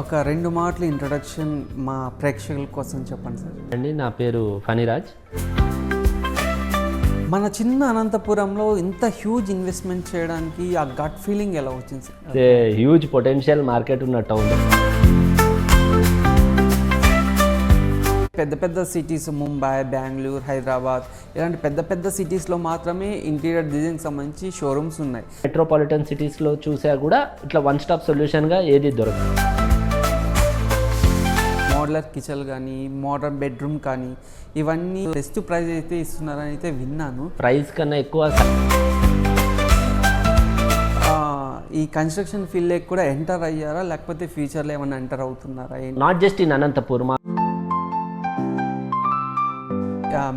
ఒక రెండు మాటలు ఇంట్రొడక్షన్ మా ప్రేక్షకుల కోసం చెప్పండి సార్. అండి నా పేరు ఫణిరాజ్. మన చిన్న అనంతపురంలో ఇంత హ్యూజ్ ఇన్వెస్ట్మెంట్ చేయడానికి ఆ గట్ ఫీలింగ్ ఎలా వచ్చింది సార్? హ్యూజ్ పొటెన్షియల్ మార్కెట్ ఉన్న టౌన్ పెద్ద పెద్ద సిటీస్ ముంబై బెంగళూరు హైదరాబాద్ ఇలాంటి పెద్ద పెద్ద సిటీస్లో మాత్రమే ఇంటీరియర్ డిజైన్కి సంబంధించి షోరూమ్స్ ఉన్నాయి. మెట్రోపాలిటన్ సిటీస్లో చూసా కూడా ఇట్లా వన్ స్టాప్ సొల్యూషన్గా ఏది దొరకదు. మోడలర్ కిచెన్ కానీ మోడర్న్ బెడ్రూమ్ కానీ ఇవన్నీ బెస్ట్ ప్రైస్ అయితే ఇస్తున్నారని అయితే విన్నాను. ప్రైస్ కన్నా ఎక్కువ ఈ కన్స్ట్రక్షన్ ఫీల్డ్కి కూడా ఎంటర్ అయ్యారా? లేకపోతే ఫ్యూచర్లో ఏమైనా ఎంటర్ అవుతున్నారా? నాట్ జస్ట్ ఇన్ అనంతపూర్ మా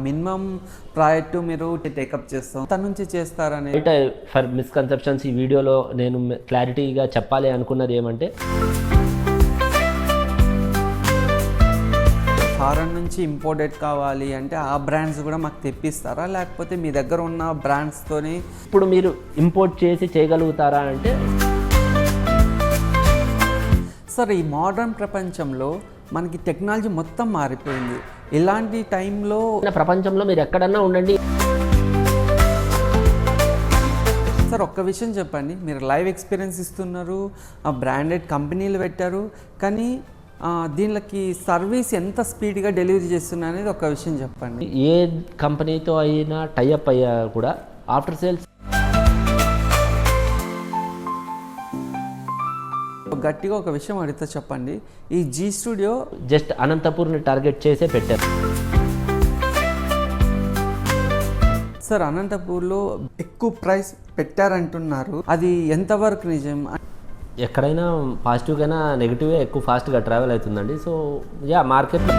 మినిమం ప్రాజెక్ట్ మీరు టేకప్ చేస్తాం. తన నుంచి చేస్తారనే ఫర్ మిస్కన్సెప్షన్స్ ఈ వీడియోలో నేను క్లారిటీగా చెప్పాలి అనుకున్నది ఏమంటే ఫారెన్ నుంచి ఇంపోర్టెడ్ కావాలి అంటే ఆ బ్రాండ్స్ కూడా మాకు తెప్పిస్తారా? లేకపోతే మీ దగ్గర ఉన్న బ్రాండ్స్తోనే ఇప్పుడు మీరు ఇంపోర్ట్ చేసి చేయగలుగుతారా అంటే? సార్ ఈ మోడర్న్ ప్రపంచంలో మనకి టెక్నాలజీ మొత్తం మారిపోయింది. ఇలాంటి టైంలో ప్రపంచంలో మీరు ఎక్కడన్నా ఉండండి. సార్ ఒక్క విషయం చెప్పండి. మీరు లైవ్ ఎక్స్పీరియన్స్ ఇస్తున్నారు బ్రాండెడ్ కంపెనీలు పెట్టారు కానీ ఆ, దీనికి సర్వీస్ ఎంత స్పీడ్గా డెలివరీ చేస్తున్నారు అనేది ఒక విషయం చెప్పండి. ఏ కంపెనీతో అయినా టైఅప్ అయ్యా కూడా ఆఫ్టర్ సేల్స్ గట్టిగా ఒక విషయం అడిగితే చెప్పండి. ఈ జీ స్టూడియో జస్ట్ అనంతపూర్ని టార్గెట్ చేసే పెట్టారు. సార్ అనంతపూర్లో ఎక్కువ ప్రైస్ పెట్టారంటున్నారు. అది ఎంతవరకు నిజం? ఎక్కడైనా పాజిటివ్ కైనా నెగిటివ్ ఎక్కువ ఫాస్ట్గా ట్రావెల్ అవుతుందండి. సో యా మార్కెట్లో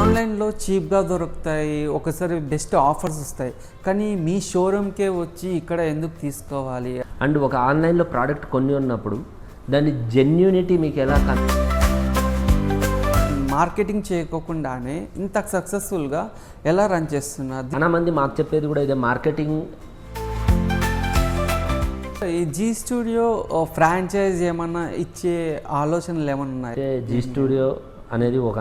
ఆన్లైన్లో చీప్గా దొరుకుతాయి ఒకసారి బెస్ట్ ఆఫర్స్ వస్తాయి. కానీ మీ షోరూమ్కే వచ్చి ఇక్కడ ఎందుకు తీసుకోవాలి? అండ్ ఒక ఆన్లైన్లో ప్రోడక్ట్ కొన్ని ఉన్నప్పుడు దాని జెన్యూనిటీ మీకు ఎలా కన్ మార్కెటింగ్ చేయకోకుండానే ఇంత సక్సెస్ఫుల్గా ఎలా రన్ చేస్తున్నారు? చాలా మంది మాకు చెప్పేది కూడా ఇదే మార్కెటింగ్ ఈ జీ స్టూడియో ఫ్రాంచైజ్ ఏమన్నా ఇచ్చే ఆలోచనలు ఏమన్నా ఉన్నాయి? జీ స్టూడియో అనేది ఒక